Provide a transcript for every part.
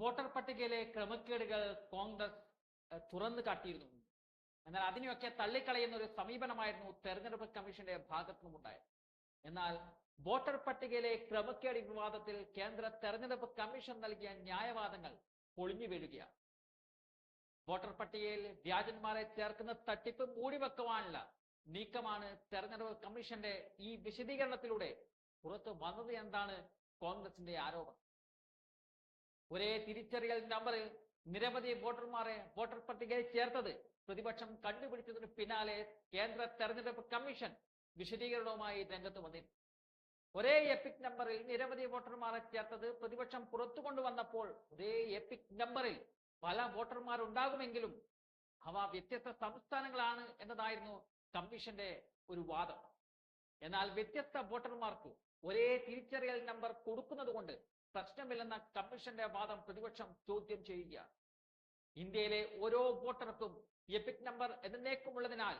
Voter പട്ടികയിലെ ക്രമക്കേടുകൾ കോൺഗ്രസ് തുറന്നു കാട്ടിയിരുന്നു. എന്നാൽ അതിനെയൊക്കെ തള്ളിക്കളയുന്ന ഒരു സമീപനമായിരുന്നു തെരഞ്ഞെടുപ്പ് കമ്മീഷന്റെ ഭാഗത്തു നിന്നുണ്ടായത് എന്നാൽ വോട്ടർ പട്ടികയിലെ ക്രമക്കേട് വിവാദത്തിൽ കേന്ദ്ര തെരഞ്ഞെടുപ്പ് കമ്മീഷൻ നൽകിയ ന്യായവാദങ്ങൾ പൊളിഞ്ഞു വീഴുകയാണ്. വോട്ടർ പട്ടികയിൽ വ്യാജന്മാരെ ചേർക്കുന്ന തട്ടിപ്പ് മൂടിവെക്കുവാനുള്ള നീക്കമാണ് തെരഞ്ഞെടുപ്പ് കമ്മീഷന്റെ ഈ വിശദീകരണത്തിലൂടെ പുറത്തു വന്നത് എന്താണ് കോൺഗ്രസിന്റെ ആരോപണം. ഒരേ തിരിച്ചറിയൽ നമ്പർ നിരവധി വോട്ടർമാരെ വോട്ടർ പട്ടികയിൽ ചേർത്തത്. പ്രതിപക്ഷം കണ്ടുപിടിച്ചതിന് പിന്നാലെ കേന്ദ്ര തെരഞ്ഞെടുപ്പ് കമ്മീഷൻ വിശദീകരണവുമായി രംഗത്ത് വന്നിരുന്നു. ഒരേ എപ്പിക് നമ്പറിൽ നിരവധി വോട്ടർമാരെ ചേർത്തത് പ്രതിപക്ഷം പുറത്തു കൊണ്ടുവന്നപ്പോൾ ഒരേ എപ്പിക് നമ്പറിൽ പല വോട്ടർമാരുണ്ടാകുമെങ്കിലും അവ വ്യത്യസ്ത സംസ്ഥാനങ്ങളാണ് എന്നതായിരുന്നു കമ്മീഷന്റെ ഒരു വാദം. എന്നാൽ വ്യത്യസ്ത വോട്ടർമാർക്ക് ഒരേ തിരിച്ചറിയൽ നമ്പർ കൊടുക്കുന്നത് കൊണ്ട് പ്രശ്നമില്ലെന്ന കമ്മീഷന്റെ വാദം പ്രതിപക്ഷം ചോദ്യം ചെയ്യുകയാണ് ഇന്ത്യയിലെ ഓരോ വോട്ടർക്കും എപിക് നമ്പർ എന്നേക്കുമുള്ളതിനാൽ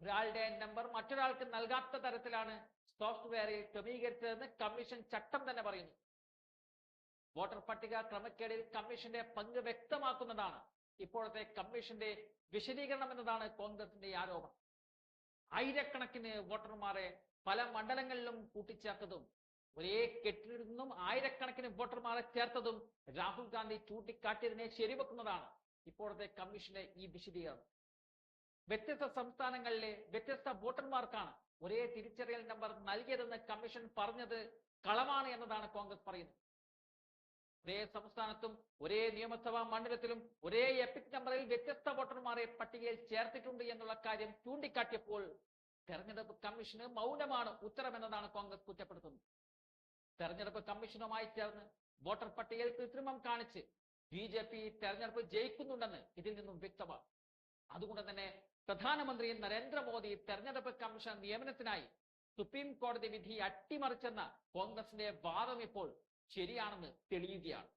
ഒരാളുടെ നമ്പർ മറ്റൊരാൾക്ക് നൽകാത്ത തരത്തിലാണ് സോഫ്റ്റ്വെയറിൽ ക്രമീകരിച്ചതെന്ന് കമ്മീഷൻ ചട്ടം തന്നെ പറയുന്നു. വോട്ടർ പട്ടിക ക്രമക്കേടിൽ കമ്മീഷന്റെ പങ്ക് വ്യക്തമാക്കുന്നതാണ് ഇപ്പോഴത്തെ കമ്മീഷന്റെ വിശദീകരണം എന്നതാണ് കോൺഗ്രസിന്റെ ആരോപണം. ആയിരക്കണക്കിന് വോട്ടർമാരെ പല മണ്ഡലങ്ങളിലും കൂട്ടിച്ചേർത്തതും ഒരേ കെട്ടിൽ നിന്നും ആയിരക്കണക്കിന് വോട്ടർമാരെ ചേർത്തതും രാഹുൽ ഗാന്ധി ചൂണ്ടിക്കാട്ടിയതിനെ ശരിവെക്കുന്നതാണ് ഇപ്പോഴത്തെ കമ്മീഷന്റെ ഈ വിശദീകരണം. വ്യത്യസ്ത സംസ്ഥാനങ്ങളിലെ വ്യത്യസ്ത വോട്ടർമാർക്കാണ് ഒരേ തിരിച്ചറിയൽ നമ്പർ നൽകിയതെന്ന് കമ്മീഷൻ പറഞ്ഞത് കളമാണ് എന്നതാണ് കോൺഗ്രസ് പറയുന്നത്. ഒരേ സംസ്ഥാനത്തും ഒരേ നിയമസഭാ മണ്ഡലത്തിലും ഒരേ എപ്പിക് നമ്പറിൽ വ്യത്യസ്ത വോട്ടർമാരെ പട്ടികയിൽ ചേർത്തിട്ടുണ്ട് എന്നുള്ള കാര്യം ചൂണ്ടിക്കാട്ടിയപ്പോൾ തെരഞ്ഞെടുപ്പ് കമ്മീഷന് മൗനമാണ് ഉത്തരമെന്നതാണ് കോൺഗ്രസ് കുറ്റപ്പെടുത്തുന്നത്. തെരഞ്ഞെടുപ്പ് കമ്മീഷനുമായി ചേർന്ന് വോട്ടർ പട്ടികയിൽ കൃത്രിമം കാണിച്ച് ബി ജെ പി തെരഞ്ഞെടുപ്പ് ജയിക്കുന്നുണ്ടെന്ന് ഇതിൽ നിന്നും വ്യക്തമാണ്. അതുകൊണ്ട് തന്നെ പ്രധാനമന്ത്രി നരേന്ദ്രമോദി തെരഞ്ഞെടുപ്പ് കമ്മീഷൻ നിയമനത്തിനായി സുപ്രീം കോടതി വിധി അട്ടിമറിച്ചെന്ന കോൺഗ്രസിന്റെ വാദം ഇപ്പോൾ ശരിയാണെന്ന് തെളിയുകയാണ്.